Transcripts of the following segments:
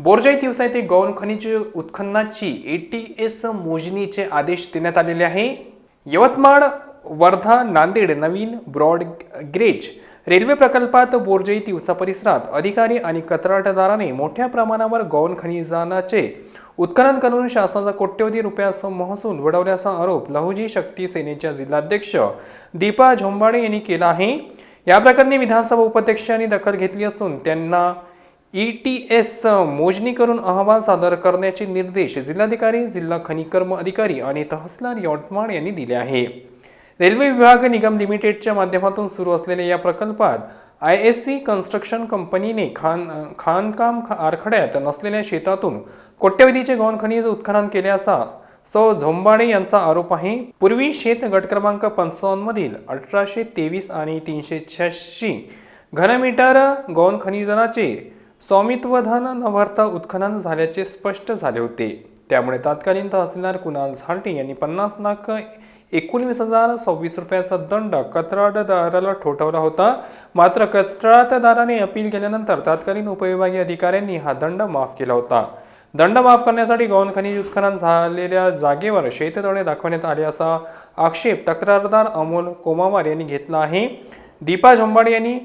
बोरजाई दिवसा येथे गौण खनिज उत्खननाची एटीएस मोजणीचे आदेश देण्यात आलेले आहे. यवतमाळ वर्धा नांदेड नवीन ब्रॉड ग्रेज रेल्वे प्रकल्पात बोरजई दिवसा परिसरात अधिकारी आणि कंत्राटदाराने मोठ्या प्रमाणावर गौण खनिजानाचे उत्खनन करून शासनाचा कोट्यवधी रुपयाचा महसूल बुडवल्याचा आरोप लहुजी शक्ती सेनेच्या जिल्हाध्यक्ष दीपा झोंबाडे यांनी केला आहे. या प्रकरणी विधानसभा उपाध्यक्षांनी दखल घेतली असून त्यांना ई टी एस मोजणी करून अहवाल सादर करण्याचे निर्देश जिल्हाधिकारी जिल्हा खनिकर्म अधिकारी आणि तहसीलदार यवतमाळ यांनी दिले आहे. रेल्वे विभाग निगम लिमिटेडच्या माध्यमातून सुरू असलेल्या या प्रकल्पात आय एस सी कन्स्ट्रक्शन कंपनीने खान खाणकाम आरखड्यात आराखड्यात नसलेल्या शेतातून कोट्यवधीचे गौण खनिज उत्खनन केले असा सौ झोंबाडे यांचा आरोप आहे. पूर्वी शेत गट क्रमांक पंचावन्नमधील अठराशे तेवीस आणि तीनशे शहाऐंशी घनमीटर गौण खनिजनाचे स्वामित्वधन न भरता उत्खनन झाल्याचे स्पष्ट झाले होते. त्यामुळे तत्कालीन तहसीलदार कुणाल झाल्टे यांनी पन्नास लाख एकोणवीस हजार सव्वीस रुपयाचा दंड कत्राटदाराला ठोठावला होता. मात्र कत्राटदाराने अपील केल्यानंतर तत्कालीन उपविभागीय अधिकाऱ्यांनी हा दंड माफ केला होता. दंड माफ करण्यासाठी गौण खनिज उत्खनन झालेल्या जागेवर शेततळे दाखवण्यात आले असा आक्षेप तक्रारदार अमोल कोमावार यांनी घेतला आहे. दीपा झोंबाडे यांनी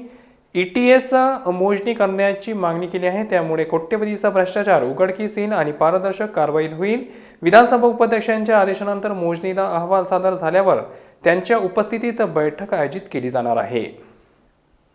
ई टी एस मोजणी करण्याची मागणी केली आहे. त्यामुळे कोट्यवधीचा भ्रष्टाचार उघडकीस येईल आणि पारदर्शक कारवाई होईल. विधानसभा उपाध्यक्षांच्या आदेशानंतर मोजणीला अहवाल सादर झाल्यावर त्यांच्या उपस्थितीत बैठक आयोजित केली जाणार आहे.